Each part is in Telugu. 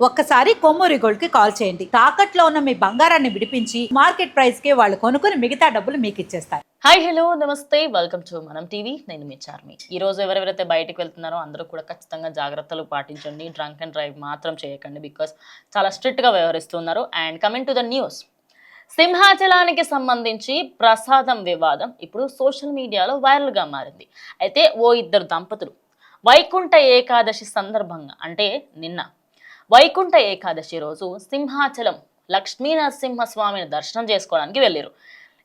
ఒక్కసారి కొమ్మూరి గోల్డ్కి కాల్ చేయండి. తాకట్లో ఉన్న మీ బంగారాన్ని విడిపించి మార్కెట్ ప్రైస్కి వాళ్ళు కొనుక్కుని మిగతా డబ్బులు మీకు ఇచ్చేస్తారు. హాయ్ హలో నమస్తే వెల్కమ్ టు మనం టీవీ. నేను మీ చార్మి. ఈ రోజు ఎవరెవరైతే బయటకు వెళ్తున్నారో అందరూ కూడా ఖచ్చితంగా జాగ్రత్తలు పాటించండి. డ్రంక్ అండ్ డ్రైవ్ మాత్రం చేయకండి బికాస్ చాలా స్ట్రిక్ట్గా వ్యవహరిస్తున్నారు. And coming to the news. సింహాచలానికి సంబంధించి ప్రసాదం వివాదం ఇప్పుడు సోషల్ మీడియాలో వైరల్గా మారింది. అయితే ఓ ఇద్దరు దంపతులు వైకుంఠ ఏకాదశి సందర్భంగా అంటే నిన్న వైకుంఠ ఏకాదశి రోజు సింహాచలం లక్ష్మీనరసింహస్వామిని దర్శనం చేసుకోవడానికి వెళ్ళారు.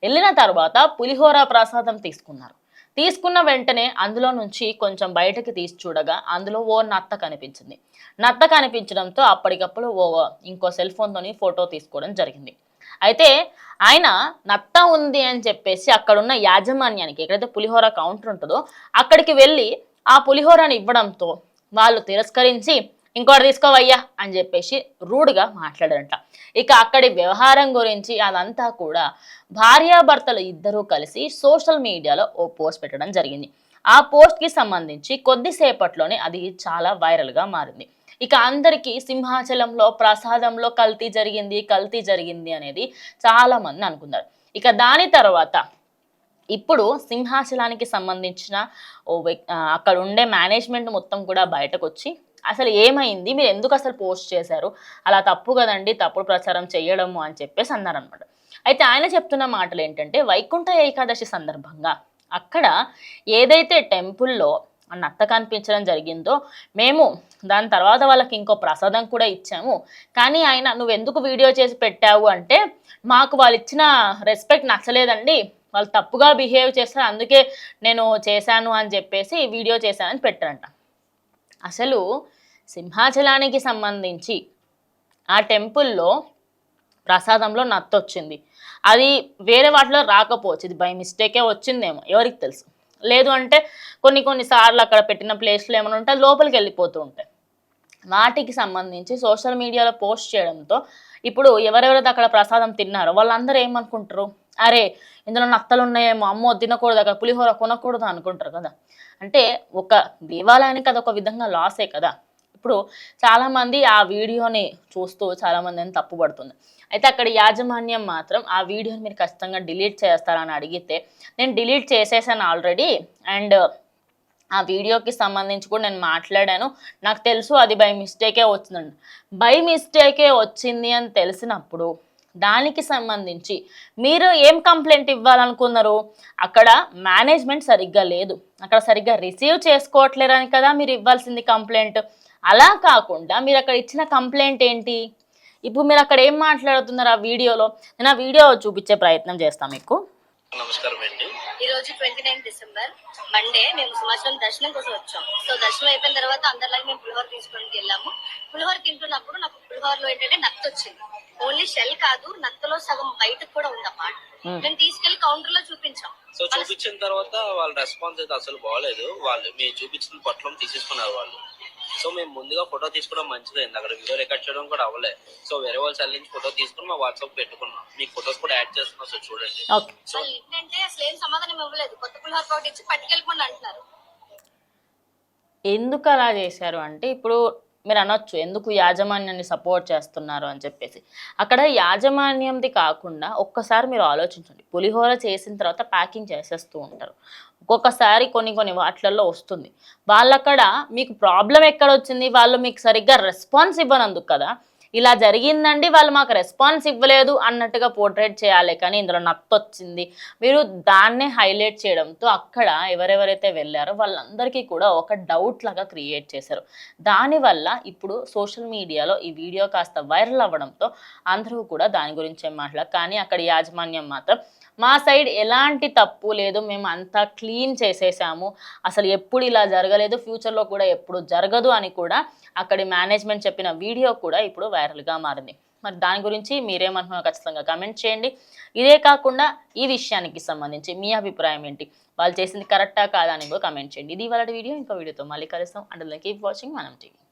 వెళ్ళిన తర్వాత పులిహోర ప్రసాదం తీసుకున్నారు. తీసుకున్న వెంటనే అందులో నుంచి కొంచెం బయటకి తీసి చూడగా అందులో ఓ నత్త కనిపించింది. నత్త కనిపించడంతో అప్పటికప్పుడు ఓ ఇంకో సెల్ ఫోన్తోని ఫోటో తీసుకోవడం జరిగింది. అయితే ఆయన నత్త ఉంది అని చెప్పేసి అక్కడున్న యాజమాన్యానికి ఎక్కడైతే పులిహోర కౌంటర్ ఉంటుందో అక్కడికి వెళ్ళి ఆ పులిహోరని ఇవ్వడంతో వాళ్ళు తిరస్కరించి ఇంకోటి తీసుకోవయ్యా అని చెప్పేసి రూడ్గా మాట్లాడారంట ఇక అక్కడి వ్యవహారం గురించి అదంతా కూడా భార్యాభర్తలు ఇద్దరూ కలిసి సోషల్ మీడియాలో ఓ పోస్ట్ పెట్టడం జరిగింది. ఆ పోస్ట్కి సంబంధించి కొద్దిసేపట్లోనే అది చాలా వైరల్గా మారింది. ఇక అందరికీ సింహాచలంలో ప్రసాదంలో కల్తీ జరిగింది కల్తీ జరిగింది అనేది చాలామంది అనుకున్నారు. ఇక దాని తర్వాత ఇప్పుడు సింహాచలానికి సంబంధించిన ఓ వ్యక్- అక్కడ ఉండే మేనేజ్మెంట్ మొత్తం కూడా బయటకు వచ్చి అసలు ఏమైంది? మీరు ఎందుకు అసలు పోస్ట్ చేశారు? అలా తప్పు కదండి తప్పుడు ప్రచారం చేయడము అని చెప్పేసి అన్నారనమాట అయితే ఆయన చెప్తున్న మాటలు ఏంటంటే వైకుంఠ ఏకాదశి సందర్భంగా అక్కడ ఏదైతే టెంపుల్లో నత్త కనిపించడం జరిగిందో మేము దాని తర్వాత వాళ్ళకి ఇంకో ప్రసాదం కూడా ఇచ్చాము. కానీ ఆయన నువ్వు ఎందుకు వీడియో చేసి పెట్టావు? అంటే మాకు వాళ్ళు ఇచ్చిన రెస్పెక్ట్ నచ్చలేదండి. వాళ్ళు తప్పుగా బిహేవ్ చేస్తారు. అందుకే నేను చేశాను అని చెప్పేసి వీడియో చేశానని పెట్టారంట. అసలు సింహాచలానికి సంబంధించి ఆ టెంపుల్లో ప్రసాదంలో నత్త వచ్చింది అది వేరే వాటిలో రాకపోవచ్చు. ఇది బై మిస్టేకే వచ్చిందేమో ఎవరికి తెలుసు. లేదు అంటే కొన్ని కొన్ని సార్లు అక్కడ పెట్టిన ప్లేస్లు ఏమైనా ఉంటే లోపలికి వెళ్ళిపోతూ ఉంటాయి. వాటికి సంబంధించి సోషల్ మీడియాలో పోస్ట్ చేయడంతో ఇప్పుడు ఎవరెవరైతే అక్కడ ప్రసాదం తిన్నారో వాళ్ళందరూ ఏమనుకుంటారు? అరే ఇందులో నత్తలు ఉన్నాయేమో అమ్మో తినకూడదు అక్కడ పులిహోర కొనకూడదు అనుకుంటారు కదా. అంటే ఒక దేవాలయానికి అది ఒక విధంగా లాసే కదా. ఇప్పుడు చాలామంది ఆ వీడియోని చూస్తూ చాలామంది అని తప్పుపడుతుంది. అయితే అక్కడ యాజమాన్యం మాత్రం ఆ వీడియోని మీరు ఖచ్చితంగా డిలీట్ చేస్తారని అడిగితే నేను డిలీట్ చేసేసాను ఆల్రెడీ అండ్ ఆ వీడియోకి సంబంధించి కూడా నేను మాట్లాడాను. నాకు తెలుసు అది బై మిస్టేకే వచ్చిందండి బై మిస్టేకే వచ్చింది అని తెలిసినప్పుడు దానికి సంబంధించి. మీరు ఏం కంప్లైంట్ ఇవ్వాలనుకున్నారు? అక్కడ మేనేజ్మెంట్ సరిగ్గా లేదు. అక్కడ సరిగ్గా రిసీవ్ చేసుకోవట్లేరని కదా మీరు ఇవ్వాల్సింది కంప్లైంట్. అలా కాకుండా మీరు అక్కడ ఇచ్చిన కంప్లైంట్ ఏంటి? ఇప్పుడు మీరు అక్కడ ఏం మాట్లాడుతున్నారు ఆ వీడియోలో? నేను ఆ వీడియో చూపించే ప్రయత్నం చేస్తాను మీకు. నమస్కారం అండి. ఈ రోజు ట్వంటీ నైన్ డిసెంబర్ మండే మేము సింహాచలం దర్శనం కోసం వచ్చాం. సో దర్శనం అయిపోయిన తర్వాత అందరిలాగా మేము పులిహోర తీసుకోవడానికి వెళ్ళాము. పులిహోర తింటున్నప్పుడు నాకు పులిహోరలో ఏంటంటే నత్త వచ్చింది ఓన్లీ షెల్ కాదు నత్తలో సగం బయటకు కూడా ఉంది అన్నమాట. మేము తీసుకెళ్ళి కౌంటర్లో చూపించాం. సో చూపించిన తర్వాత వాళ్ళ రెస్పాన్స్ అయితే అసలు బాగాలేదు వాళ్ళు మేము చూపించిన పొట్లం తీసేసుకున్నారు వాళ్ళు. సో మేము ముందుగా ఫోటో తీసుకోవడం మంచిదైంది. అక్కడ వీడియో రికార్డ్ చేయడం కూడా అవ్వలేదు సో వేరే వాళ్ళ సెల్ నుంచి ఫోటో తీసుకుని మా వాట్సాప్ పెట్టుకున్నాం. మీకు ఫొటోస్ కూడా యాడ్ చేస్తున్నాం సో చూడండి. సో ఏంటంటే అసలు ఏం సమాధానం ఇవ్వలేదు. కొత్త పులిహోర ఒకటి ఇచ్చి పట్టుకెళ్ళిపోండి అంటున్నారు. ఎందుకు అలా చేశారు అంటే ఇప్పుడు మీరు అనొచ్చు ఎందుకు యాజమాన్యాన్ని సపోర్ట్ చేస్తున్నారు? అని చెప్పేసి. అక్కడ యాజమాన్యంది కాకుండా ఒక్కసారి మీరు ఆలోచించండి. పులిహోర చేసిన తర్వాత ప్యాకింగ్ చేసేస్తూ ఉంటారు. ఒక్కొక్కసారి కొన్ని కొన్ని వాటిలలో వస్తుంది. వాళ్ళక్కడ మీకు ప్రాబ్లం ఎక్కడ వచ్చింది వాళ్ళు మీకు సరిగ్గా రెస్పాన్స్ ఇవ్వనందుకు కదా? ఇలా జరిగిందండి వాళ్ళు మాకు రెస్పాన్స్ ఇవ్వలేదు అన్నట్టుగా పోర్ట్రేట్ చేయాలి. కానీ ఇందులో నత్తొచ్చింది. మీరు దాన్నే హైలైట్ చేయడంతో అక్కడ ఎవరెవరైతే వెళ్ళారో వాళ్ళందరికీ కూడా ఒక డౌట్ లాగా క్రియేట్ చేశారు. దానివల్ల ఇప్పుడు సోషల్ మీడియాలో ఈ వీడియో కాస్త వైరల్ అవ్వడంతో అందరూ కూడా దాని గురించే మాట్లాడారు. కానీ అక్కడ యాజమాన్యం మాత్రం మా సైడ్ ఎలాంటి తప్పు లేదు మేము అంతా క్లీన్ చేసేసాము. అసలు ఎప్పుడు ఇలా జరగలేదు ఫ్యూచర్లో కూడా ఎప్పుడు జరగదు అని కూడా అక్కడి మేనేజ్మెంట్ చెప్పిన వీడియో కూడా ఇప్పుడు వైరల్గా మారింది. మరి దాని గురించి మీరేమంటున్నారో ఖచ్చితంగా కమెంట్ చేయండి. ఇదే కాకుండా ఈ విషయానికి సంబంధించి మీ అభిప్రాయం ఏంటి? వాళ్ళు చేసింది కరెక్టా కాదా అని కూడా కమెంట్ చేయండి. ఇది వాళ్ళ వీడియో. ఇంకో వీడియోతో మళ్ళీ కలుస్తాం. And keep watching. Manam TV.